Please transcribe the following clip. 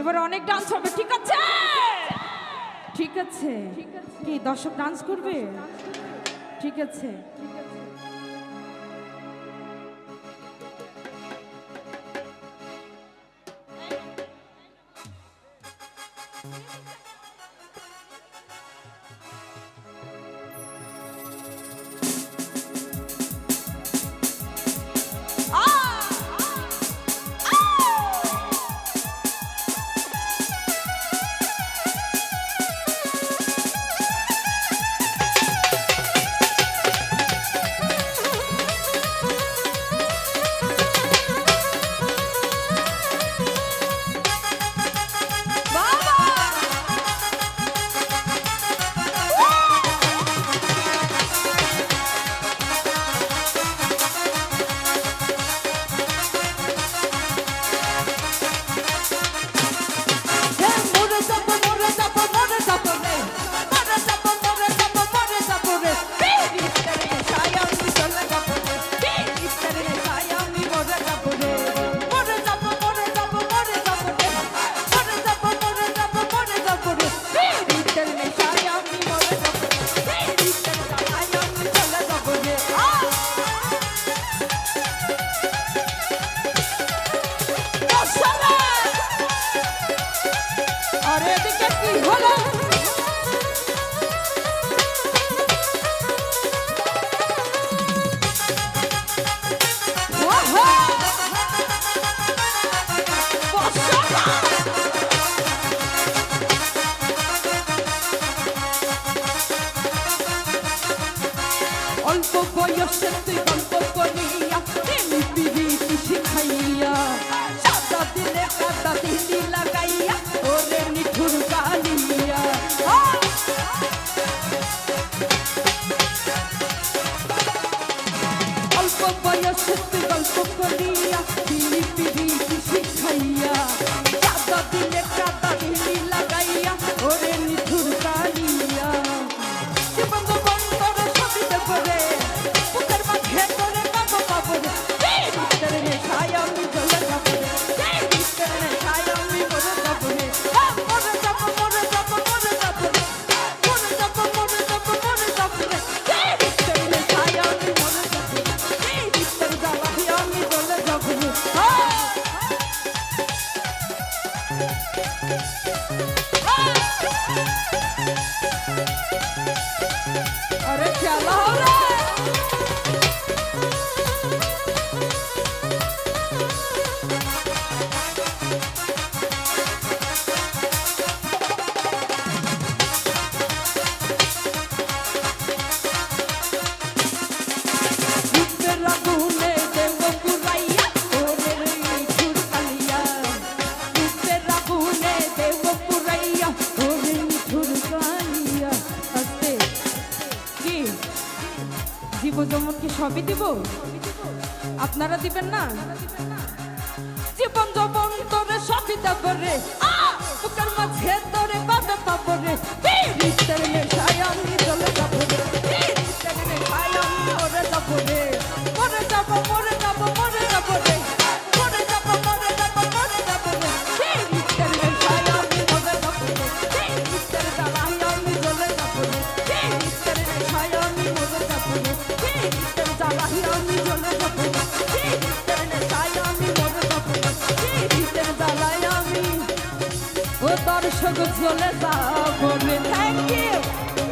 এবার অনেক ডান্স হবে ঠিক আছে? ঠিক আছে। কি দর্শক ডান্স করবে? ঠিক আছে। হ্যাঁ। অল্প বয়সে তুই গল্প করিয়া শিখাইয়া সাদা দিলে কাদা দিলি আয়া সত্যি গল্প করিয়া Thank you. দিব যেমন কি সবই দিব? আপনারা দিবেন না? জীবন যবন তোরে সবই তারপরে বুকের মাঝে তোরে বাধা তারপরে সায়ানি চলে যাব। So Let's go, let's go, thank you.